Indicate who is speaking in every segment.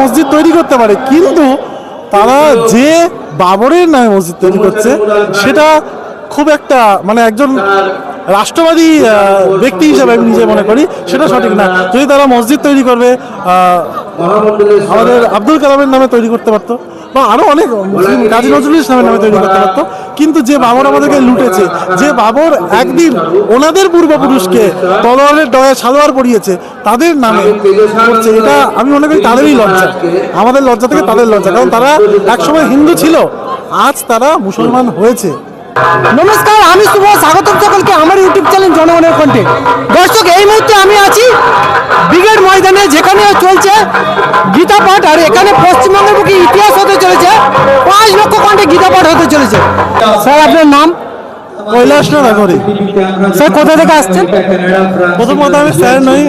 Speaker 1: মসজিদ তৈরি করতে পারে, কিন্তু তারা যে বাবরের নামে মসজিদ তৈরি করছে, সেটা খুব একটা মানে একজন রাষ্ট্রবাদী ব্যক্তি হিসেবে আমি নিজে মনে করি, সেটা সঠিক না। যদি তারা মসজিদ তৈরি করবে আমাদের আব্দুল কালামের নামে তৈরি করতে পারতো, বা আরও অনেক কাজী নজরুল ইসলামের নামে তৈরি করতে পারতো কিন্তু যে বাবর আমাদেরকে লুটেছে, যে বাবর একদিন ওনাদের পূর্বপুরুষকে তলোয়ারের ডয়ে সালোয়ার পরিয়েছে, তাদের নামে করছে। এটা আমি মনে করি তাদেরই লজ্জা। আমাদের লজ্জা থেকে তাদের লজ্জা। কারণ তারা একসময় হিন্দু ছিল, আজ তারা মুসলমান হয়েছে।
Speaker 2: নমস্কার, আমি শুভ স্বাগত সকলকে আমার ইউটিউব চ্যানেল জনগণের কণ্ঠে। দর্শক, এই মুহূর্তে আমি আছি ব্রিগেড ময়দানে, যেখানে চলছে গীতা পাঠ, আর এখানে পশ্চিমবঙ্গের বুকে ইতিহাস হতে চলেছে। পাঁচ লক্ষ কণ্ঠে গীতা পাঠ হতে চলেছে। স্যার, আপনার নাম?
Speaker 1: কৈলাস না করি
Speaker 2: স্যার কোথা থেকে আসছেন?
Speaker 1: প্রথমত আমি স্যার নই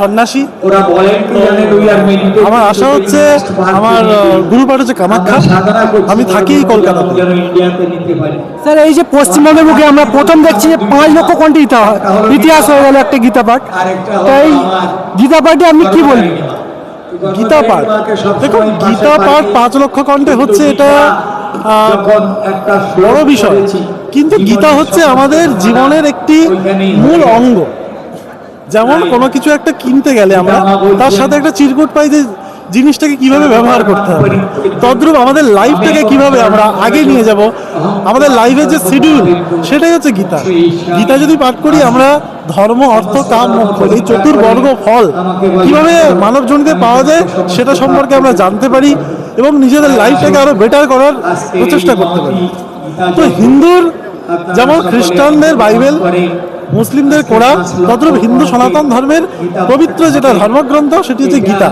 Speaker 1: সন্ন্যাসী। আমার আশা হচ্ছে আমার গুরুপাঠ হচ্ছে কামাখ্যা। আমি থাকি কলকাতাতে।
Speaker 3: পারি
Speaker 2: স্যার এই যে পশ্চিমবঙ্গের বুকে আমরা প্রথম দেখছি যে পাঁচ লক্ষ কণ্ঠে ইতিহাস হয়ে গেল একটা গীতা পাঠ তাই গীতা পাঠে আপনি কি বলবেন
Speaker 1: গীতা পাঠ দেখুন গীতা পাঠ পাঁচ লক্ষ কণ্ঠে হচ্ছে এটা বড় বিষয়। কিন্তু গীতা হচ্ছে আমাদের জীবনের একটি মূল অঙ্গ। যেমন কোনো কিছু একটা কিনতে গেলে আমরা তার সাথে একটা চিরকুট পাই যে জিনিসটাকে কীভাবে ব্যবহার করতে হবে। তদ্রূপ আমাদের লাইফটাকে কীভাবে আমরা আগে নিয়ে যাব আমাদের লাইফের যে শিডিউল সেটাই হচ্ছে গীতা। গীতা যদি পাঠ করি আমরা ধর্ম অর্থ কাম মোক্ষ এই চতুর্বর্গ ফল কীভাবে মানব জনকে পাওয়া যায় সেটা সম্পর্কে আমরা জানতে পারি এবং নিজেদের লাইফটাকে আরও বেটার করার প্রচেষ্টা করতে পারি। তো হিন্দুর যেমন খ্রিস্টানদের বাইবেল, মুসলিমদের কোরআন, তদ্রূপ হিন্দু সনাতন ধর্মের পবিত্র যেটা ধর্মগ্রন্থ, সেটি হচ্ছে গীতা।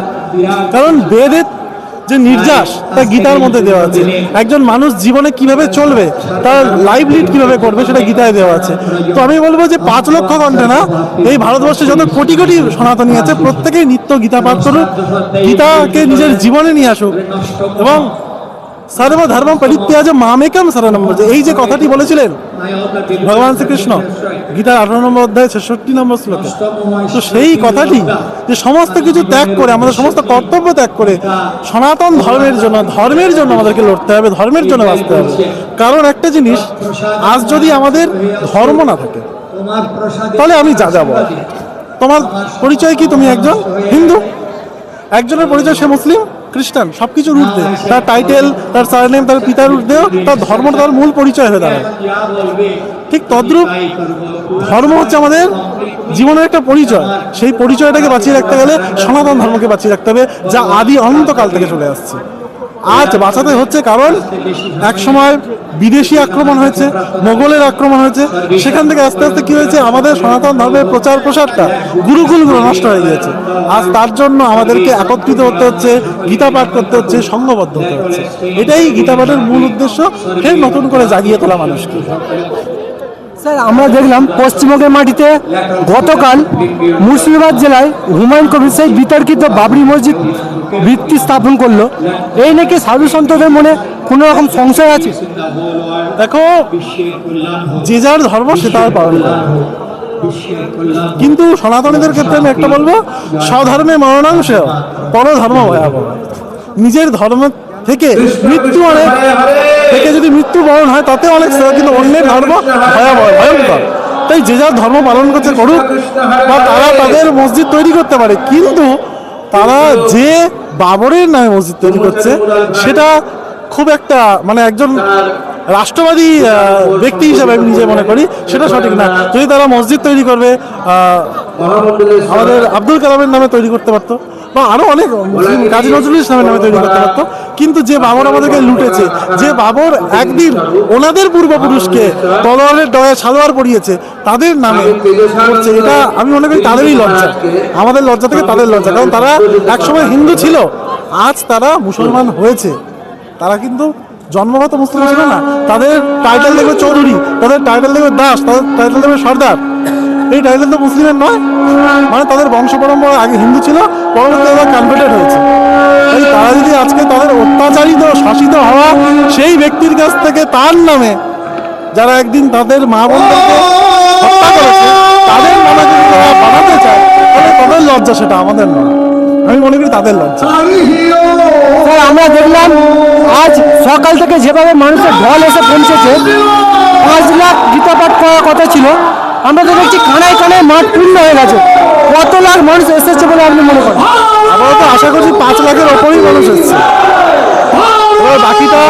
Speaker 1: কারণ বেদের যে নির্যাস, তা গীতার মধ্যে দেওয়া আছে। একজন মানুষ জীবনে কীভাবে চলবে, তার লাইফ লিড কীভাবে করবে, সেটা গীতায় দেওয়া আছে। তো আমি বলব যে পাঁচ লক্ষ ঘণ্টা না, এই ভারতবর্ষে যত কোটি কোটি সনাতনী আছে, প্রত্যেকেই নিত্য গীতা পাঠ করুক, গীতাকে নিজের জীবনে নিয়ে আসুক। এবং সর্ব ধর্ম পরিত্যাজ মামেকম শরণম। এই যে কথাটি বলেছিলেন ভগবান শ্রীকৃষ্ণ, গীতার আঠারো নম্বর অধ্যায়, ছেষট্টি নম্বর শ্লোকে, তো সেই কথাটি যে সমস্ত কিছু ত্যাগ করে, আমাদের সমস্ত কর্তব্য ত্যাগ করে, সনাতন ধর্মের জন্য ধর্মের জন্য আমাদেরকে লড়তে হবে, ধর্মের জন্য বাঁচতে হবে। কারণ একটা জিনিস, আজ যদি আমাদের ধর্ম না থাকে, তাহলে আমি যা যাব? তোমার পরিচয় কি? তুমি একজন হিন্দু? একজনের পরিচয় সে মুসলিম? খ্রিস্টান সব কিছুর ঊর্ধ্বে তার টাইটেল তার সারনেম তার পিতার ঊর্ধ্বেও তার ধর্ম, তার মূল পরিচয় হয়ে দাঁড়ায়। ঠিক তদ্রূপ ধর্ম হচ্ছে আমাদের জীবনের একটা পরিচয়। সেই পরিচয়টাকে বাঁচিয়ে রাখতে গেলে সনাতন ধর্মকে বাঁচিয়ে রাখতে হবে, যা আদি অনন্তকাল থেকে চলে আসছে। আজ বাঁচাতে হচ্ছে কারণ এক সময় বিদেশি আক্রমণ হয়েছে, মোগলের আক্রমণ হয়েছে। সেখান থেকে আস্তে আস্তে কি হয়েছে? আমাদের সনাতন ধর্মের প্রচার প্রসারটা গুরুকুলগুলো নষ্ট হয়ে গিয়েছে। আজ তার জন্য আমাদেরকে একত্রিত হতে হচ্ছে, গীতা পাঠ করতে হচ্ছে সংঘবদ্ধ হতে হচ্ছে। এটাই গীতা পাঠের মূল উদ্দেশ্য। ফের নতুন করে জাগিয়ে তোলা মানুষকে।
Speaker 2: স্যার, আমরা দেখলাম পশ্চিমবঙ্গের মাটিতে গতকাল মুর্শিদাবাদ জেলায় হুমায়ুন কবির সেই বিতর্কিত বাবরি মসজিদ ভিত্তি স্থাপন করল। এই নাকি সাধু সন্তদের মনে কোনো রকম সংশয় আছে?
Speaker 1: দেখো, যে যার ধর্ম, সে তার পালন করে। কিন্তু সনাতনীদের ক্ষেত্রে আমি একটা বলব, স্বধর্মে মরণাংশ পরধর্ম ভয়াবহ। নিজের ধর্ম থেকে মৃত্যু অনেক, থেকে যদি মৃত্যু বরণ হয়, তাতে অনেক কিন্তু অন্যের ধর্ম ভয়াবহ, ভয়ঙ্কর। তাই যে যার ধর্ম পালন করতে করুক, বা তারা তাদের মসজিদ তৈরি করতে পারে, কিন্তু তারা যে বাবরের নামে মসজিদ তৈরি করছে সেটা খুব একটা মানে একজন রাষ্ট্রবাদী ব্যক্তি হিসাবে আমি নিজে মনে করি সেটা সঠিক না। যদি তারা মসজিদ তৈরি করবে আমাদের আব্দুল কালামের নামে তৈরি করতে পারতো বা আরও অনেক কাজী নজরুল ইসলামের নামে তৈরি করতে পারতো। কিন্তু যে বাবর আমাদেরকে লুটেছে, যে বাবর একদিন ওনাদের পূর্বপুরুষকে তলোয়ারের ডয়ে সালোয়ার পরিয়েছে, তাদের নামে করছে। এটা আমি মনে করি তাদেরই লজ্জা। আমাদের লজ্জা থেকে তাদের লজ্জা। কারণ তারা একসময় হিন্দু ছিল, আজ তারা মুসলমান হয়েছে। তারা কিন্তু জন্মগত মুসলিম ছিল না। তাদের টাইটেল দেখবে চৌধুরী, তাদের টাইটেল দেখবে দাস, তাদের টাইটেল দেখবে সর্দার। এই টাইটেল তো মুসলিমের নয়। মানে তাদের বংশ পরম্পরা আগে হিন্দু ছিল, পরবর্তীতে তারা কনভার্টেড হয়েছে। এই তারা যদি আজকে তাদের অত্যাচারিত, শাসিত হওয়া সেই ব্যক্তির কাছ থেকে তার নামে যারা একদিন তাদের মা বোনদেরকে হত্যা করেছে, তাদের নামে যদি তারা বানাতে চায়, তাহলে তাদের লজ্জা সেটা আমাদের নয়। আমি মনে করি তাদের লজ্জা।
Speaker 2: আমরা দেখলাম, আজ সকাল থেকে যেভাবে মানুষের ঢল এসে পৌঁছেছে, পাঁচ লাখ গীতা পাঠ করার কথা ছিল। আমরা তো দেখছি খানায় খানায় মাঠ পূর্ণ হয়ে গেছে। কত লাখ মানুষ এসেছে বলে আপনি মনে করেন?
Speaker 1: আমরা তো আশা করছি পাঁচ লাখের ওপরই মানুষ এসছে। এবার বাকিটা